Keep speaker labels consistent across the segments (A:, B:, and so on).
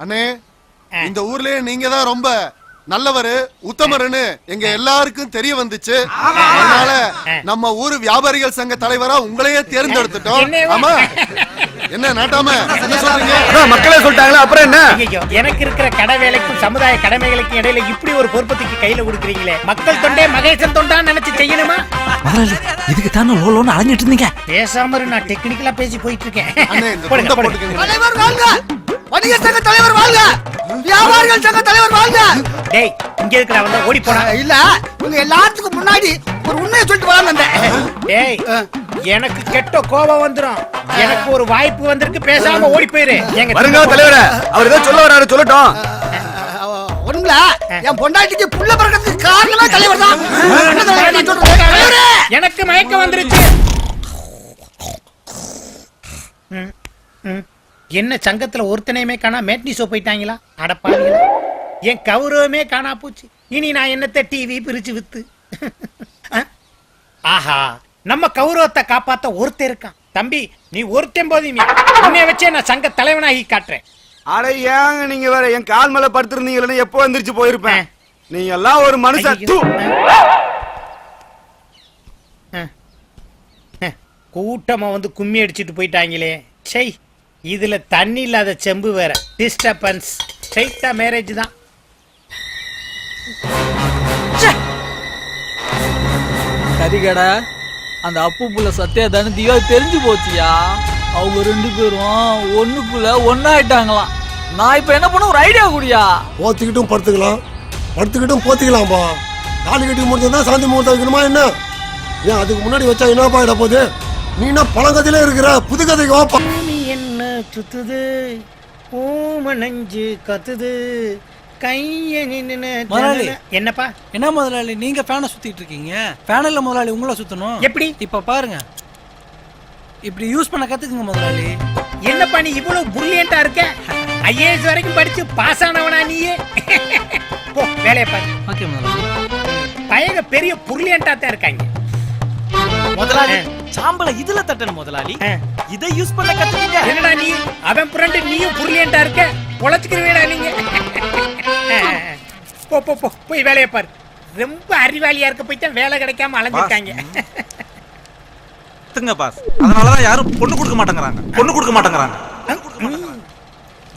A: அண்ணே இந்த ஊர்லயே நீங்க தான் ரொம்ப நல்லவரு உத்தமருன்னு எங்க எல்லாருக்கும் தெரிய வந்துச்சு. அதனால நம்ம ஊரு வியாபாரிகள் சங்க தலைவரா உங்களையே தேர்ந்தெடுத்துட்டோம்? ஆமா. என்ன நாட்டாம?
B: மக்களே சொல்லிட்டாங்களே? அப்புறம் என்ன?
C: எனக்கு இருக்கிற கடை வேலைக்கும் சமுதாய கடமைகளுக்கும் இடையில இப்படி ஒரு பொறுப்பத்துக்கு கையில கொடுக்குறீங்களே. மக்கள் தொண்டே மகேசன் தொண்டா நினைச்சு செய்யணுமா?
D: இதுக்கு தானே லோலோன்னு அலைஞ்சிட்டு இருந்தீங்க?
C: பேசாம நான் டெக்னிக்கலா பேசி போயிட்டு இருக்கேன்.
A: அண்ணே இந்த
C: போடுங்க,
A: துண்டை
C: போடுங்க.
A: போட்டுக்கங்க
B: தலைவர் வாழ்க வணிக சங்க தலைவர் வாழ்க! வியாபாரிகள் சங்க தலைவர் வாழ்க!
C: டேய் இங்க இருக்கிற வந்தா ஓடி போனா
B: இல்ல உங்க எல்லாத்துக்கும் முன்னாடி ஒரு உண்மையை சொல்லிட்டு வரலாம் வந்தேன்.
C: டேய் எனக்கு கெட்ட கோபம் வந்துரும். எனக்கு ஒரு வாய்ப்பு வந்திருக்கு பேசாம ஓடி போயிரு. எங்க
E: வருங்க தலைவரே அவர் ஏதோ சொல்ல வராரு சொல்லட்டும்.
B: ஒண்ணுங்கள என் பொண்டாட்டிக்கு புள்ள பிறக்கிறதுக்கு காரணமே தலைவர் தான்!
C: எனக்கு மயக்கம் வந்துருச்சு. என்ன சங்கத்துல ஒருத்தனையுமே காணா மேட்னி ஷோ போயிட்டாங்களா? அடப்பாங்களா என் கௌரவமே காணா போச்சு. இனி நான் என்னத்த டிவி பிரிச்சு வித்து? ஆஹா நம்ம கௌரவத்தை காப்பாத்த ஒருத்தன் இருக்கான். தம்பி நீ ஒருத்தன் போதுமே உன்னைய வச்சே நான் சங்க தலைவனாகி காட்டுறேன்.
E: அட ஏங்க நீங்க வேற என் கால் மேல படுத்திருந்தீங்களே எப்போ எந்திரிச்சு போயிருப்பேன்? நீங்க எல்லாம் ஒரு மனுஷன்.
C: கூட்டமா வந்து கும்மி அடிச்சிட்டு போயிட்டாங்களே. சை இதுல தண்ணி இல்லாத செம்பு வேற. டிஸ்டர்பன்ஸ் ஸ்ட்ரைட்டா மேரேஜ் தான்.
D: கறிகடை அந்த அப்பு புள்ள சத்தியா தானே தியோ தெரிஞ்சு போச்சியா? அவங்க ரெண்டு பேரும் ஒண்ணுக்குள்ள ஒன்னாயிட்டாங்களாம் நான் இப்ப என்ன பண்ண ஒரு ஐடியா குடியா?
F: போத்திக்கிட்டும் படுத்துக்கலாம். படுத்துக்கிட்டும் போத்திக்கலாம்பா. தாலி கட்டி முடிஞ்சா சாந்தி முகூர்த்தம் வைக்கணுமா என்ன? ஏன் அதுக்கு முன்னாடி வச்சா என்ன பாயிட போகுது நீ என்ன பழங்கதையில இருக்கிற? புது கதைக்கு வாப்பா.
C: சுத்துது பூம நஞ்சு கத்துது கைய நின்னு
G: முதலாளி.
C: என்னப்பா?
G: என்ன முதலாளி? நீங்க ஃபேனை சுத்திட்டு இருக்கீங்க. ஃபேன் இல்ல முதலாளி உங்களை சுத்தணும்.
C: எப்படி?
G: இப்ப பாருங்க. இப்படி யூஸ் பண்ண கத்துக்குங்க முதலாளி.
C: என்னப்பா நீ இவ்வளவு புரிலியண்டா இருக்க? ஐஏஎஸ் வரைக்கும் படிச்சு பாஸ் ஆனவனா நீயே? போ வேலையை பாரு.
G: ஓகே முதலாளி.
C: பையங்க பெரிய புரிலியண்டா தான் இருக்காங்க.
H: முதலாளி. சாம்பலை இதுல தட்டணும் முதலாளி. இதை யூஸ் பண்ண கத்துக்கீங்க
C: என்னடா நீ? அவன் புரண்டு நீயும் புரியலேண்டா இருக்க? பொழைச்சுக்கிறீடா நீங்க. போ போ போ. போய் வேலையை பாரு. ரொம்ப அறிவாளியா இருக்க போய் தான் வேலை கிடைக்காம அலைஞ்சிருக்காங்க.
I: கத்துங்க பாஸ். அதனாலதான் யாரும் பொண்ணு கொடுக்க மாட்டேங்கிறாங்க. பொண்ணு கொடுக்க மாட்டேங்கிறாங்க.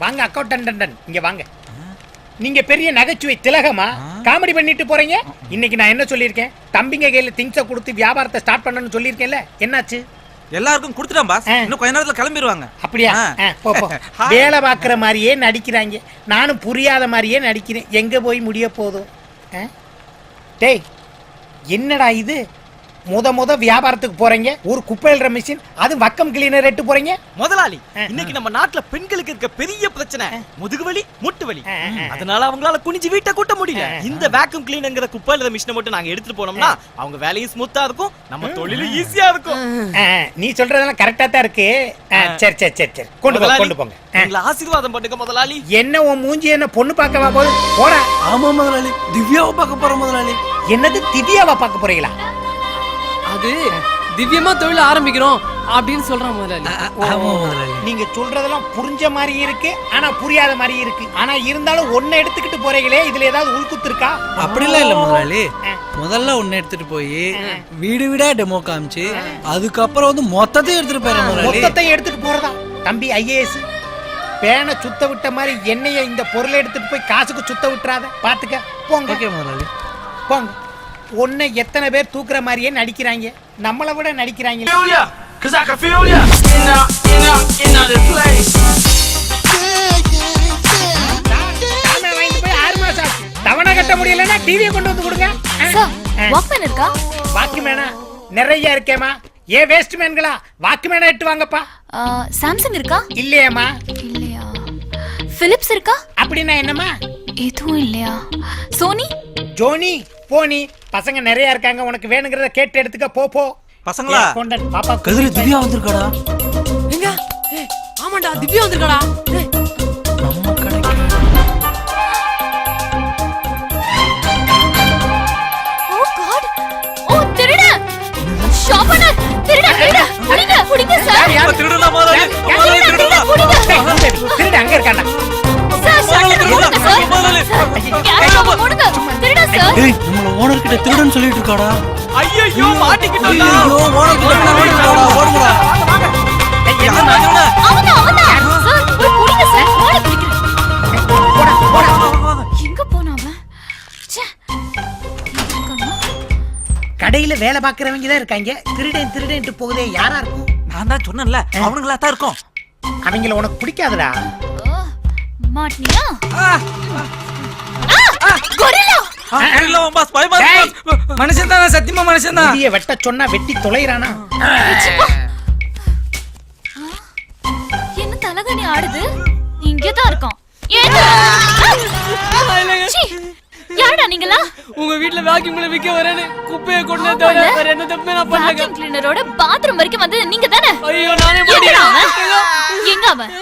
C: வாங்க அக்கௌண்டன்டன் இங்க வாங்க. நீங்க பெரிய நகைச்சுவை திலகமா காமெடி பண்ணிட்டு போறீங்க? இன்னைக்கு நான் என்ன சொல்லியிருக்கேன்? தம்பிங்க கையில திங்ஸ கொடுத்து வியாபாரத்தை ஸ்டார்ட் பண்ணணும்னு சொல்லியிருக்கேன்ல என்னாச்சு?
I: எல்லாருக்கும் கொடுத்துட்டேன் பாஸ். இன்னும் கொஞ்ச நேரத்துல கிளம்பிடுவாங்க
C: அப்படியா. வேலை பார்க்குற மாதிரியே நடிக்கிறாங்க. நானும் புரியாத மாதிரியே நடிக்கிறேன். எங்க போய் முடிய போதும்? டேய் என்னடா இது? முத முத வியாபாரத்துக்கு போறீங்க. ஒரு குப்பை எழுற மிஷின் அது வக்கம் கிளீனர் எட்டு போறீங்க.
H: முதலாளி. இன்னைக்கு நம்ம நாட்டுல பெண்களுக்கு இருக்க பெரிய பிரச்சனை முதுகு வலி முட்டு வலி. அதனால அவங்களால குனிஞ்சு வீட்டை கூட்ட முடியல. இந்த வேக்யூம் கிளீனங்கிற குப்பை இல்ல மிஷினை மட்டும் நாங்க எடுத்துட்டு போனோம்னா அவங்க வேலையும் ஸ்மூத்தா இருக்கும் நம்ம தொழிலும் ஈஸியா இருக்கும்.
C: நீ சொல்றதெல்லாம் கரெக்டா தான் இருக்கு. சரி சரி சரி சரி. கொண்டு போங்க கொண்டு போங்க.
H: எங்களை ஆசீர்வாதம் பண்ணுங்க முதலாளி.
C: என்ன உன் மூஞ்சி என்ன பொண்ணு பார்க்கவா போது போடா.
G: ஆமா முதலாளி திவ்யாவை பார்க்க போறோம் முதலாளி.
C: என்னது திவ்யாவா பார்க்க போறீங்களா?
J: அது திவ்யமா தொழில் ஆரம்பிக்கிறோம் அப்படின்னு சொல்றான் முதலாளி.
C: நீங்க சொல்றதெல்லாம் புரிஞ்ச மாதிரி இருக்கு ஆனா புரியாத மாதிரி இருக்கு. ஆனா இருந்தாலும் ஒன்ன எடுத்துக்கிட்டு போறீங்களே இதுல ஏதாவது உள்குத்து இருக்கா
G: அப்படிலாம் இல்ல முதலாளி. முதல்ல ஒன்னு எடுத்துட்டு போய் வீடு வீடா டெமோ காமிச்சு அதுக்கப்புறம் வந்து மொத்தத்தையும் எடுத்துட்டு போயிடறேன் முதலாளி.
C: மொத்தத்தை எடுத்துட்டு போறதா? தம்பி ஐஏஎஸ் பேனை சுத்த விட்ட மாதிரி என்னைய இந்த பொருளை எடுத்துட்டு போய் காசுக்கு சுத்த விட்டுறாத. பாத்துக்க போங்க.
G: ஓகே முதலாளி.
C: போங்க. ஒன்ன எத்தனை பேர் தூக்குற மாதிரியே நடிக்கிறாங்க. நம்மளை விட நடிக்கிறாங்க. தவணை கட்ட முடியலன்னா டிவியை கொண்டு வந்து கொடுங்க.
K: வாக்மேன் இருக்கா?
C: வாக்குமேனா நிறைய இருக்கேமா ஏ வேஸ்ட் மேன்களா வாக்குமேனா எட்டு வாங்கப்பா.
K: சாம்சங் இருக்கா?
C: இல்லையாம்மா.
K: இல்லையா? பிலிப்ஸ் இருக்கா?
C: அப்படின்னா என்னம்மா?
K: எதுவும் இல்லையா? சோனி
C: ஜோனி போனி பசங்க நிறைய இருக்காங்க உனக்கு வேணுங்கிறத கேட்டு எடுத்துக்க போ போ.
I: பசங்களா?
C: பாப்பா
G: கதிரி திவ்யா வந்திருக்காடா?
J: எங்க? ஏய், ஆமாண்டா திவ்யா வந்திருக்காடா.
G: நம்ம கடைக்கு
K: ஓ காட். ஓ திருட. ஷாப்பனர் திருட திருட. புடிங்க புடிங்க சார்.
C: யார், யார்?
I: திருடனா முதலாளி?
C: யார், யார்?
I: முதலாளி திருடனா
K: புடிங்க
C: டேய், திருடு அங்க இருக்காண்டா?
G: நம்மள ஓனர் கிட்ட திருடன் சொல்லிட்டு இருக்காடா.
H: ஐயோ மாட்டிக்கிட்டோம்டா
G: ஐயோ ஓனர் கிட்ட ஓடுங்கடா?
C: கடையில வேலை பாக்குறவங்க தான் இருக்காங்க. திருடன் திருடன்ட்டு போகுதே யாரா இருக்கும்?
I: நான் தான் சொன்னேன்ல அவனுங்களா தான் இருக்கும்.
C: அவங்கள உனக்கு பிடிக்காதுடா.
K: ஓ, மாட்டினியா? கொரில்லா.
I: பாஸ்
G: மனுஷன் தான் சத்தியமா மனுஷன் தான்.
C: இடிய வெட்ட சொன்னா வெட்டி தொலைறானா?
K: என்ன தலகணி ஆடுது? இங்கதான் இருக்கான். ஏன் சீ, யாருடா நீங்களா?
J: உங்க வீட்ல வேக்யூம்ல விக்க வரேன்னு குப்பையை கொண்டு தவிர வேற என்ன தப்பு நான் பண்ணல.
K: கிளீனரோட பாத்ரூம் வரைக்கும் வந்தது நீங்க தானே?
J: ஐயோ நானே
K: எங்க அவன்?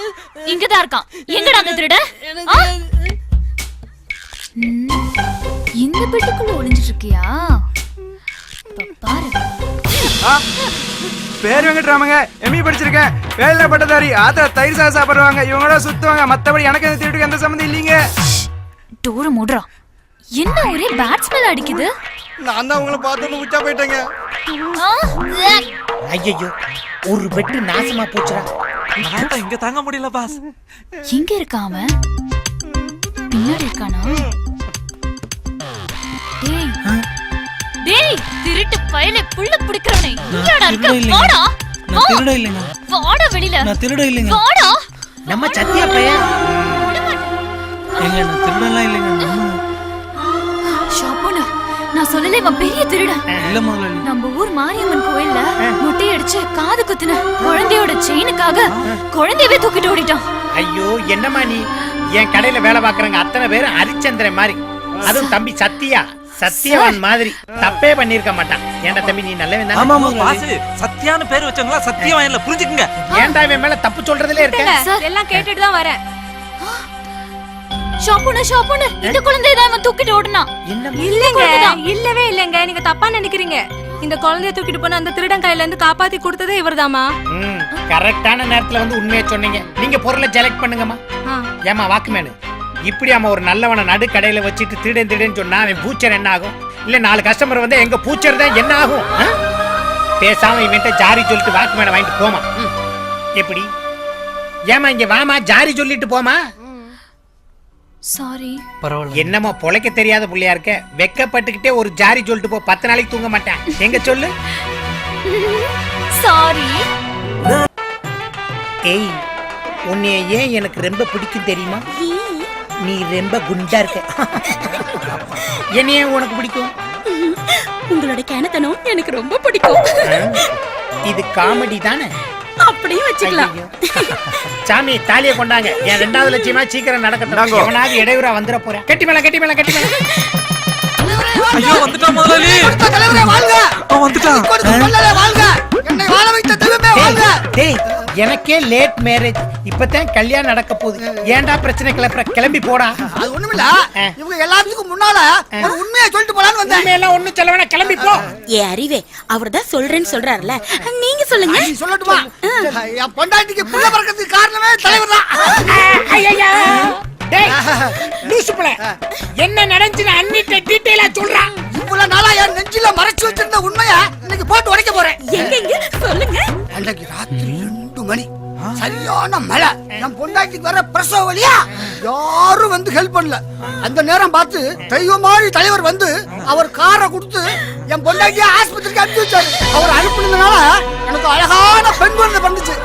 K: இருக்கான். எங்கடா அந்த திருட? இந்த பெட்டுக்குள்ள ஒளிஞ்சிட்டு இருக்கியா பாரு.
E: பேர் வெங்கட்ராமங்க. எம்இ படிச்சிருக்கேன். வேலை பட்டதாரி ஆத்திர தயிர் சாதம் சாப்பிடுவாங்க இவங்களோட சுத்துவாங்க. மத்தபடி எனக்கு இந்த திருட்டுக்கு எந்த சம்மந்தம் இல்லைங்க.
K: டோர மூடுறா. என்ன ஒரே பேட் ஸ்மெல் அடிக்குது?
A: நான் தான் உங்களை பார்த்தோன்னு உச்சா போயிட்டேங்க.
C: ஐயோ ஒரு வெட்டு நாசமா போச்சுடா.
I: நான் இங்க தாங்க முடியல பாஸ்
K: எங்க இருக்கான் அவன். பின்னாடி இருக்கானா? டேய் டேய் திருட்டு பயலே புள்ள பிடிக்கிறவனே. இங்கடா இருக்க
G: திருட இல்லைங்க.
K: வாடா.
G: நான் திருட இல்லைங்க.
K: வாடா வெளியில.
G: நான் திருட இல்லைங்க.
K: வாடா.
C: நம்ம சத்தியா பையன்.
G: ஏங்க நான் திருடலாம் இல்லைங்க. நம்ம
K: ஷாப்புனா நான் சொல்லல இவன் பெரிய திருடன்.
G: இல்ல முதலாளி
K: நம்ம ஊர் மாரியம்மன் கோயில்ல மொட்டை அடிச்சு காது குத்துன குழந்தையோட செயினுக்காக குழந்தையவே தூக்கிட்டு ஓடிட்டான்.
C: ஐயோ என்னம்மா நீ? என் கடையில வேலை பாக்குறவங்க அத்தனை பேரும் ஹரிச்சந்திரன் மாதிரி. அதுவும் தம்பி சத்தியா. சத்தியவான் மாதிரி தப்பே பண்ணிருக்க மாட்டான். ஏன்டா தம்பி நீ நல்லவன்
G: ஆமா
I: பாஸ் சத்தியான பேர் வச்சவங்களா சத்தியம் இல்ல புரிஞ்சுக்குங்க.
C: ஏன்டா இவன் மேல தப்பு சொல்றதுல இருக்க?
K: எல்லாம் கேட்டுட்டு தான் வரேன். ஷாப்புன ஷாப்புன இந்த குழந்தைய தான் இவன் தூக்கிட்டு ஓடுனான். இல்லங்க.
L: இல்லவே இல்லங்க. நீங்க தப்பா நினைக்கிறீங்க. இந்த குழந்தைய தூக்கிட்டு போன அந்த திருடன் கையில இருந்து காப்பாத்தி கொடுத்ததே இவர்தாம்மா.
C: ம் கரெக்டான நேரத்துல வந்து உண்மையை சொன்னீங்க. நீங்க பொருளை செலக்ட் பண்ணுங்கம்மா. ஏமா வாக்குமேனு இப்படி ஆமா ஒரு நல்லவனை நடு கடையில வச்சுட்டு திருடன் திருடன் சொன்னா அவன் பூச்சர் என்ன ஆகும்? இல்ல நாலு கஸ்டமர் வந்து எங்க பூச்சர் தான் என்ன ஆகும்? பேசாம இவன்ட்ட ஜாரி சொல்லிட்டு வாக்குமேனை வாங்கிட்டு போமா. எப்படி? ஏமா இங்க வாமா ஜாரி சொல்லிட்டு போமா?
K: சாரி
G: பரவாயில்ல.
C: என்னம்மா பொழைக்க தெரியாத புள்ளையா இருக்க. வெக்கப்பட்டுக்கிட்டே ஒரு ஜாரி சொல்லிட்டு போ பத்து நாளைக்கு தூங்க மாட்டேன். எங்க சொல்லு?
K: சாரி
C: ஏய் உன்னைய ஏன் எனக்கு ரொம்ப பிடிக்கும் தெரியுமா? நீ ரொம்ப குண்டா இருக்க. என்னைய உனக்கு பிடிக்கும்?
L: உங்களோட கிணத்தனம் எனக்கு ரொம்ப பிடிக்கும்?
C: இது காமெடி தானே?
L: அப்படியும் வச்சுக்கலாம்.
C: சாமி தாலியை கொண்டாங்க. என் ரெண்டாவது லட்சியமா சீக்கிரம் நடக்கட்டும். எவனாவது இடையூறா வந்துட போறேன் கட்டி மேல கட்டி மேல கட்டி மேல.
I: ஐயோ வந்துட்டான் முதலாளி. வந்துட்டான்
B: வாழ்க. என்னை வாழ வைத்த தெய்வமே வாழ்க.
C: டேய். எனக்கே லேட் மேரேஜ் இப்பதான் கல்யாணம் நடக்க போகுது. ஏன்டா பிரச்சனை கிளப்புற? கிளம்பி போடா.
B: அது ஒண்ணுமில்ல. இவங்க எல்லாத்துக்கும் முன்னால ஒரு உண்மையை சொல்லிட்டு போலான்னு வந்தேன்.
C: உண்மையெல்லாம் ஒண்ணும் சொல்ல வேணாம். கிளம்பி போ.
L: ஏ அறிவே அவர்தான் சொல்றேன்னு சொல்றாருல நீங்க சொல்லுங்க.
B: நீ சொல்லட்டுமா? என் பொண்டாட்டிக்கு புள்ள பிறக்கிறதுக்கு காரணமே தலைவர் தான்
C: ஐயையா. டேய், லூசு புள்ள. என்ன நடந்துச்சுன்னு அன்னிட்ட டீட்டெயிலா சொல்றா.
B: இவ்வளவு நாளா என் நெஞ்சில மறைச்சு வச்சிருந்த உண்மைய இன்னைக்கு போட்டு உடைக்க போறேன்.
L: எங்க எங்க சொல்லுங்க.
B: அன்னைக்கு ராத்திரி ரெண்டு மணி. சரியான மழை. என் பொண்டாட்டிக்கு வர பிரசவ வழியா யாரும் வந்து ஹெல்ப் பண்ணல. அந்த நேரம் பார்த்து தெய்வம் மாதிரி தலைவர் வந்து அவர் காரை கொடுத்து என் பொண்டாட்டிய ஆஸ்பத்திரிக்கு அனுப்பி வச்சாரு. அவர் அனுப்புனதுனால எனக்கு அழகான பெண் குழந்தை பிறந்துச்சு.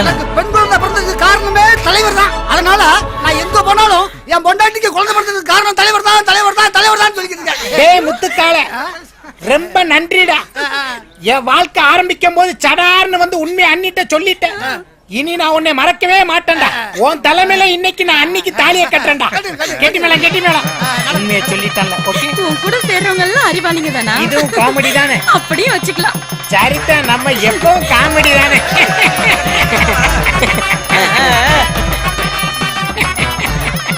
B: எனக்கு பெண் குழந்தை பிறந்ததுக்கு காரணமே தலைவர் தான். அதனால நான் எங்க போனாலும் என் பொண்டாட்டிக்கு குழந்தை பிறந்ததுக்கு காரணம் தலைவர் தான் தலைவர் தான் தலைவர் தான் சொல்லிக்கிட்டு இருக்கேன்
C: டேய் முத்துக்கால ரொம்ப நன்றிடா. என் வாழ்க்கை ஆரம்பிக்கும் போது சடார்னு வந்து உண்மையை அண்ணிட்ட சொல்லிட்டேன். இனி நான் உன்னை மறக்கவே மாட்டேன்டா. உன் தலைமையில இன்னைக்கு நான் அன்னைக்கு தாலியை கட்டுறேன்டா. கெட்டி மேல கெட்டி மேல. உண்மையை சொல்லிட்டேன்ல ஓகே?
L: உன் கூட சேர்றவங்க எல்லாம் அறிவாளிங்க தானா?
C: இதுவும் காமெடி தானே?
L: அப்படியும் வச்சுக்கலாம்.
C: சரிதான் நம்ம எப்பவும் காமெடி தானே?